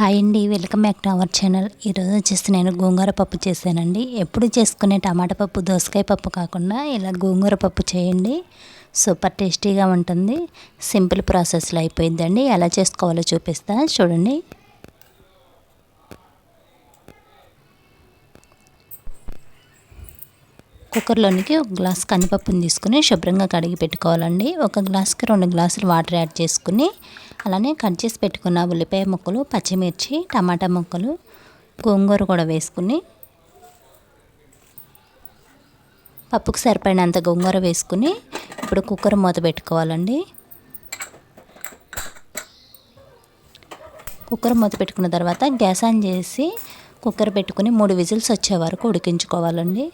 Hi అండి welcome back to our channel. ఈరోజు వచ్చేసి నేను గోంగూర పప్పు చేశానండి. ఎప్పుడు చేసుకునే టమాటా పప్పు దోసకాయ పప్పు కాకుండా ఇలా గోంగూర పప్పు చేయండి. సూపర్ టేస్టీగా ఉంటుంది. సింపుల్ ప్రాసెస్లో అయిపోయిందండి ఎలా చేసుకోవాలో చూపిస్తా. చూడండి. కుక్కర్లోనికి ఒక గ్లాస్ కందిపప్పుని తీసుకుని శుభ్రంగా కడిగి పెట్టుకోవాలండి. ఒక గ్లాస్కి రెండు గ్లాసులు వాటర్ యాడ్ చేసుకుని అలానే కట్ చేసి పెట్టుకున్న ఉల్లిపాయ ముక్కలు పచ్చిమిర్చి టమాటా ముక్కలు గోంగూర కూడా వేసుకుని పప్పుకు సరిపడినంత గోంగూర వేసుకుని ఇప్పుడు కుక్కర్ మూత పెట్టుకోవాలండి. కుక్కర్ మూత పెట్టుకున్న తర్వాత గ్యాస్ ఆన్ చేసి కుక్కర్ పెట్టుకుని మూడు విజిల్స్ వచ్చే వరకు ఉడికించుకోవాలండి.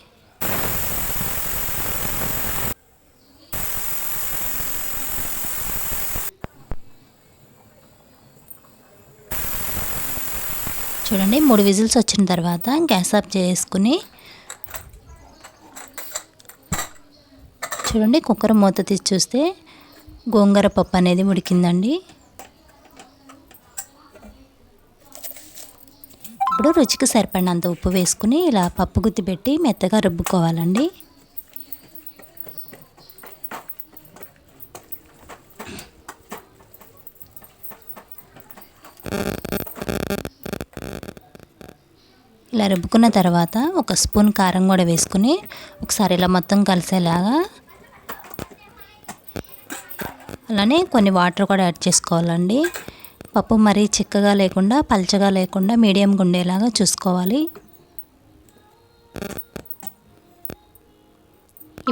చూడండి మూడు విజిల్స్ వచ్చిన తర్వాత గ్యాస్ ఆఫ్ చేసుకుని చూడండి కుక్కర్ మూత తీసి చూస్తే గోంగూర పప్పు అనేది ఉడికిందండి. ఇప్పుడు రుచికి సరిపడినంత ఉప్పు వేసుకుని ఇలా పప్పు గుత్తి పెట్టి మెత్తగా రుబ్బుకోవాలండి. ఇలా రుబ్బుకున్న తర్వాత ఒక స్పూన్ కారం కూడా వేసుకుని ఒకసారి ఇలా మొత్తం కలిసేలాగా అలానే కొన్ని వాటర్ కూడా యాడ్ చేసుకోవాలండి. పప్పు మరీ చిక్కగా లేకుండా పల్చగా లేకుండా మీడియంగా ఉండేలాగా చూసుకోవాలి.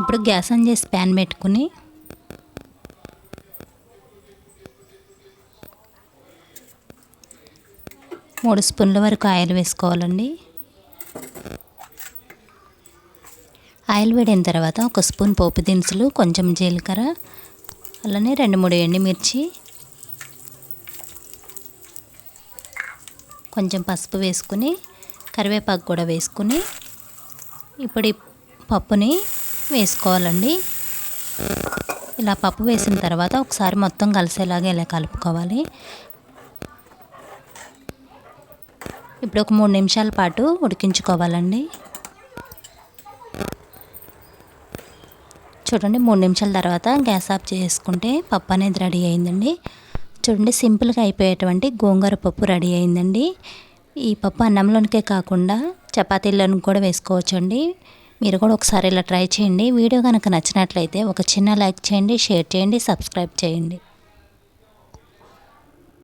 ఇప్పుడు గ్యాస్ ఆన్ చేసి ప్యాన్ పెట్టుకుని మూడు స్పూన్ల వరకు ఆయిల్ వేసుకోవాలండి. ఆయిల్ వేడిన తర్వాత ఒక స్పూన్ పోపు దినుసులు కొంచెం జీలకర్ర అలానే రెండు మూడు ఎండుమిర్చి కొంచెం పసుపు వేసుకుని కరివేపాకు కూడా వేసుకుని ఇప్పుడు పప్పుని వేసుకోవాలండి. ఇలా పప్పు వేసిన తర్వాత ఒకసారి మొత్తం కలిసేలాగా ఇలా కలుపుకోవాలి. ఇప్పుడు ఒక మూడు నిమిషాల పాటు ఉడికించుకోవాలండి. చూడండి మూడు నిమిషాల తర్వాత గ్యాస్ ఆఫ్ చేసుకుంటే పప్పు అనేది రెడీ అయిందండి. చూడండి సింపుల్గా అయిపోయేటువంటి గోంగూర పప్పు రెడీ అయిందండి. ఈ పప్పు అన్నంలోనికే కాకుండా చపాతీలను కూడా వేసుకోవచ్చండి. మీరు కూడా ఒకసారి ఇలా ట్రై చేయండి. వీడియో కనుక నచ్చినట్లయితే ఒక చిన్న లైక్ చేయండి షేర్ చేయండి సబ్స్క్రైబ్ చేయండి.